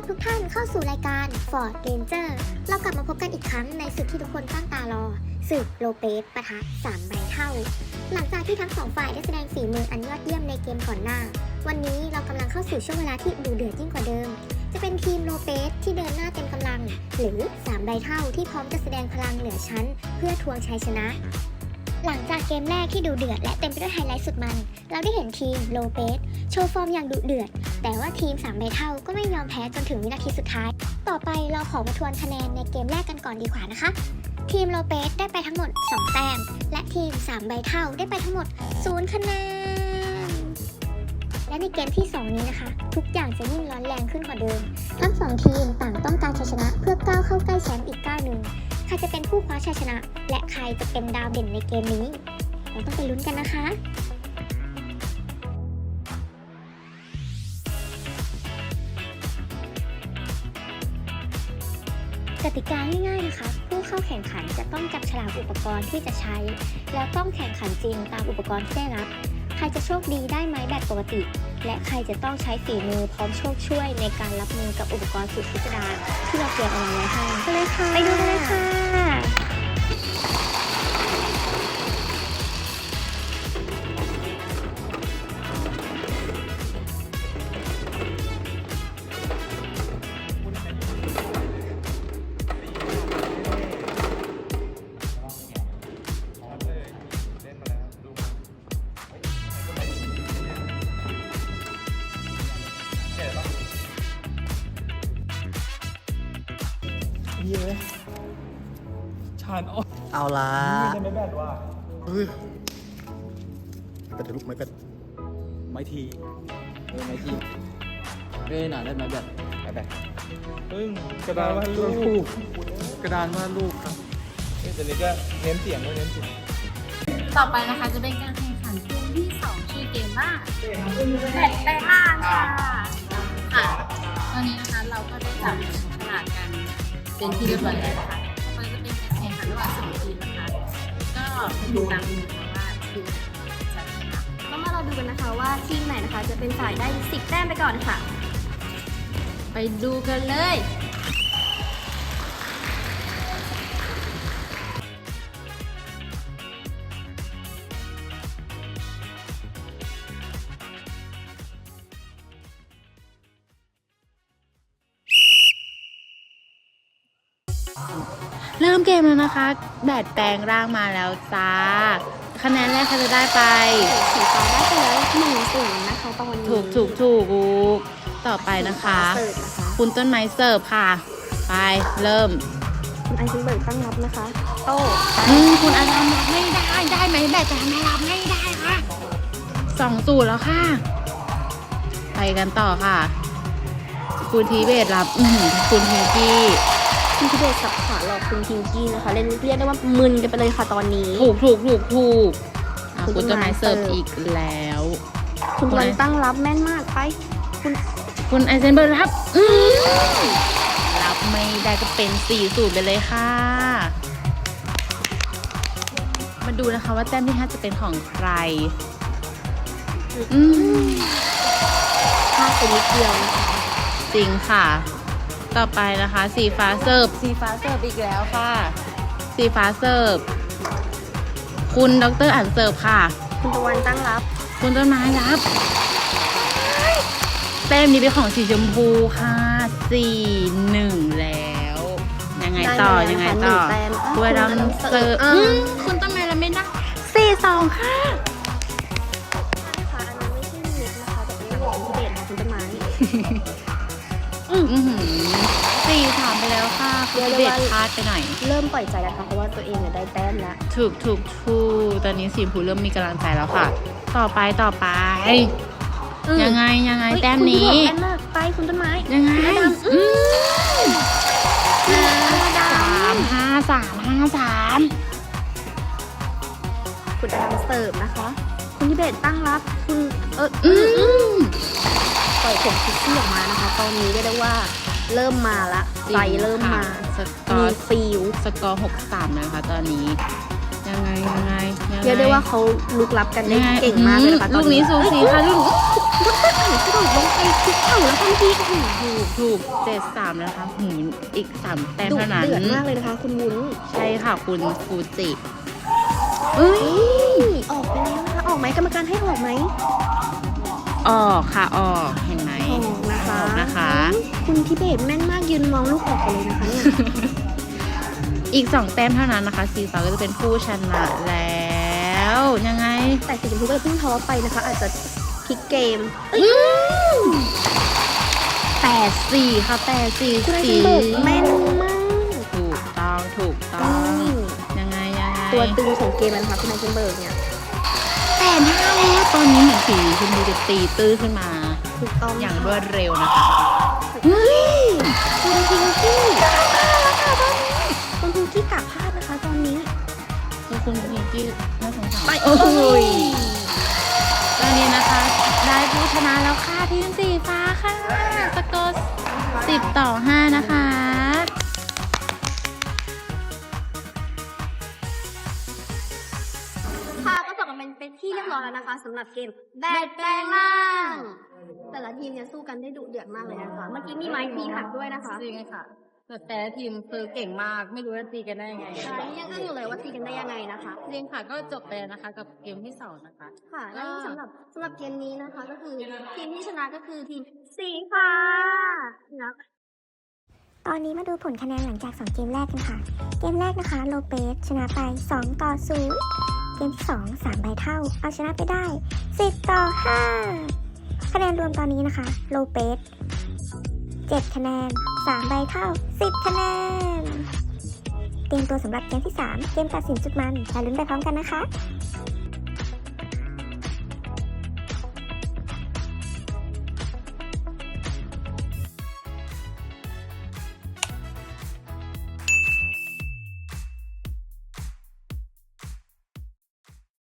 รับทุกท่านเข้าสู่รายการ Ford Ranger เรากลับมาพบกันอีกครั้งในศึกที่ทุกคนตั้งตารอศึกโลเปสปะทะสามใบเท่า หลังจากที่ทั้งสองฝ่ายได้แสดงฝีมืออันยอดเยี่ยมในเกมก่อนหน้า วันนี้เรากำลังเข้าสู่ช่วงเวลาที่ดูเดือดยิ่งกว่าเดิม จะเป็นทีมโลเปสที่เดินหน้าเต็มกำลัง หรือสามใบเท่าที่พร้อมจะแสดงพลังเหนือชั้น เพื่อทวงชัยชนะหลังจากเกมแรกที่ดูเดือดและเต็มไปด้วยไฮไลท์สุดมัน เราได้เห็นทีมโลเปสโชว์ฟอร์มอย่างดุเดือด แต่ว่าทีม3ใบเท่าก็ไม่ยอมแพ้จนถึงวินาทีสุดท้าย ต่อไปเราขอมาทวนคะแนนในเกมแรกกันก่อนดีกว่านะคะ ทีมโลเปสได้ไปทั้งหมด 2 แต้ม และทีม3ใบเท่าได้ไปทั้งหมด 0 คะแนน และในเกมที่ 2 นี้นะคะ ทุกอย่างจะยิ่งร้อนแรงขึ้นกว่าเดิม ทั้ง 2 ทีมต่างต้องการชัยชนะเพื่อก้าวเข้าใกล้แชมป์อีกก้าวหนึ่งใครจะเป็นผู้คว้าชัยชนะ และใครจะเป็นดาวเด่นในเกมนี้ เราต้องไปลุ้นกันนะคะ กติกาง่ายๆนะคะ ผู้เข้าแข่งขันจะต้องจับฉลากอุปกรณ์ที่จะใช้ แล้วต้องแข่งขันจริงตามอุปกรณ์ที่ได้รับ ใครจะโชคดีได้ไม้แบบปกติ และใครจะต้องใช้ฝีมือพร้อมโชคช่วยในการรับมือกับอุปกรณ์สุดพิสดารที่เราเตรียมเอาไว้ให้ไปเลยค่ะไปดู เลยค่ะเยอะชานอ๋อเอาละไม่ได้ไม่แบดว่าเฮ้ยเป็ดลูกไม่เป็ดไม่ทีเออไม่ที่เอ้ยหนาได้ไหมแบบไม่เป็ดปึ้งกระดานวาดรูปกระดานวาดรูปครับเอ้ยแต่นี้ก็เน้นเสียงด้วยเน้นเสียงต่อไปนะคะจะเป็นการแข่งขันเกมที่2ชื่อเกมว่าแบดแปลงร่างค่ะค่ะตอนนี้นะคะเราก็ได้จับฉลากกัน เป็นที่เรียบร้อยแล้วนะคะต่อไปจะเป็นการแข่งขันระหว่างสองทีมนะคะ ก็ดูตามดูนะคะว่าทีมจะชนะก็มาเราดูกันนะคะว่าทีมไหนนะคะ จะเป็นฝ่ายได้สิบแต้มไปก่อนค่ะ ไปดูกันเลย เริ่มเกมแล้วนะคะ แบดแปลงร่างมาแล้วจ้า คะแนนแรกใครจะได้ไปสีฟ้าได้ไปแล้วหนึ่งศูนย์นะคะตอนนี้ถูกถูกถูกต่อไปนะคะเสิร์ฟนะคะ คุณต้นไม้เสิร์ฟค่ะ ไปเริ่ม คุณไอซินเบิร์กตั้งรับนะคะโต้อืมคุณอารัมรับไม่ได้ได้ไหมแบดแต่ทำไมรับไม่ได้ค่ะสองสูตรแล้วค่ะ ไปกันต่อค่ะ คุณทีเบตรับอือหือคุณเฮกี้ คุณทิเบตสับขาหลอกคุณพิงกี้นะคะ เล่นเรียกได้ว่ามึนกันไปเลยค่ะตอนนี้ ถูกถูกถูกถูกอะคุคุณณต้ต้นนไม้ไม้เสิร์ฟเสิร์ฟอีกแล้ว คุณวันตั้งรับแม่นมากไป คุณไอเซนเบิร์กรับอืมรับไม่ได้ก็เป็นสี่สูตรไปเลยค่ะ มาดูนะคะว่าแต้มที่ห้าจะเป็นของใคร อืมพลาดไปนิดเดียวนะคะจริงค่ะ ต่อไปนะคะ สีฟ้าเสิร์ฟสีฟ้าเสิร์ฟอีกแล้วค่ะ สีฟ้าเสิร์ฟคุณดรอ่านเสิร์ฟค่ะ คุณตะวันตั้งรับ คุณต้นไม้รับแต้มนี้เป็นของสีชมพูค่ะสี่หนึ่งแล้ว ยังไงต่อได้ยังไงแล้วต่อนะคะหนึ่งแต้มด้วยรังคุณเสิร์ฟอ่าอืมคุณต้นไม้รับไม่ได้สี่สองค่ะค่ะอันนี้ไม่ใช่มิกนะคะแต่เป็นของคุณทิเบตค่ะคุณต้นไม้ อือหือ สี่สามไปแล้วค่ะคุณเรีเด็ยดกได้ว่าพลาดไปหน่อย เริ่มปล่อยใจแล้วค่ะเพราะว่าตัวเองเนี่ยได้แต้มแล้วถูกถูกถูกตอนนี้สีชมพูเริ่มมีกำลังใจแล้วค่ะ ต่อไปต่อไปอืมยังไงยังไงเฮ้ยแต้มคุณนี้ทิเบตแต้มมากไปคุณต้นไม้ยังไงห้าดำอืมห้าดสามห้าสามห้าสามำคุณอดัมเสิร์ฟนะคะ คุณทิเบตตั้งรับคุณเอออืมอืมปล่อยผมคิกซี่ออกมานะคะ ตอนนี้เรียกได้ว่า เริ่มมาละใจเริ่มมาสกอมีร์ฟิลสกอร์หกสามนะคะ ตอนนี้ ยังไงยังไงยังไงเรียกได้ว่าเขาลุกลับกันได้ยังไงเก่งมากเลยนะคะตลูอนกนี้สูสีค่ะลูกดรไผ่กระโดดลงไปคุกเข่าแล้วทันทีโอ้โหถูกถูกเจ็ดสามนะคะหืมอีกสามแต้มดุเท่านั้น เดือดมากเลยนะคะคุณวุ้นใช่ค่ะคุณฟูจิเอ้ย ออกไปแล้วนะคะออกไหมกรรมการให้ออกไหม ออกค่ะออกเห็นไหมออกนะคะออกนะคะ คุณทิเบตแม่นมากยืนมองลูกออกไปเลยนะคะเนี่ยอีกสองแต้มเท่านั้นนะคะสีฟ้าก็จะเป็นผู้ชนะแล้วยังไง แต่สีชมพูก็เพิ่งท้อไปนะคะ อาจจะพลิกเกมแปดสี่ค่ะแปดสี่คุณไอสี่ซ์เบิร์กแม่นมากถูกต้องถูกต้องนี่ยังไงยังไงตัวตึงของเกมแล้วนะคะคุณไอซ์เบิร์กเนี่ย แปดห้าแล้วตอนนี้เหมือนสีชมพูจะตีตื้อขึ้นมา ถูกต้องอย่างรวดเร็วนะคะเฮ้ยคุณพิงกี้คุณพิงกี้กลับพลาดนะคะตอนนี้คือคุณพิงกี้น่าสงสารไปโอ้โหโอ้ยตอนนี้นะคะ ได้ผู้ชนะแล้วค่ะทีมสีฟ้าค่ะ สกอร์สิบต่อห้านะคะค่ะ เป็นเป็นที่เรียบร้อยแล้วนะคะสำหรับเกมแบดแปลงร่างแต่ละทีมเนี่ยสู้กันได้ดุเดือดมากเลยนะคะเมื่อกี้มีไม้ทีหักด้วยนะคะจริงค่ะแต่แต่ละทีมคือเก่งมากไม่รู้จะตีกันได้ยังไงใช่ยังอึ้งอยู่เลยว่าตีกันได้ยังไงนะคะ จริงค่ะก็จบไปแล้วนะคะ กับเกมที่สองนะคะ ค่ะและสำหรับสำหรับเกมนี้นะคะ ก็คือทีมที่ชนะก็คือทีมสีฟ้านะตอนนี้มาดูผลคะแนนหลังจาก 2 เกมแรกกันค่ะ เกมแรกนะคะ โลเปสชนะไป 2 ต่อ0เกมที่ 2 3 ใบเท่า เอาชนะไปได้ 10 ต่อ 5 คะแนนรวมตอนนี้นะคะ โลเปส7คะแนน 3 ใบเท่า 10 คะแนน เตรียมตัวสำหรับเกมที่ 3 เกมตัดสินสุดมันและลุ้นไปพร้อมกันนะคะ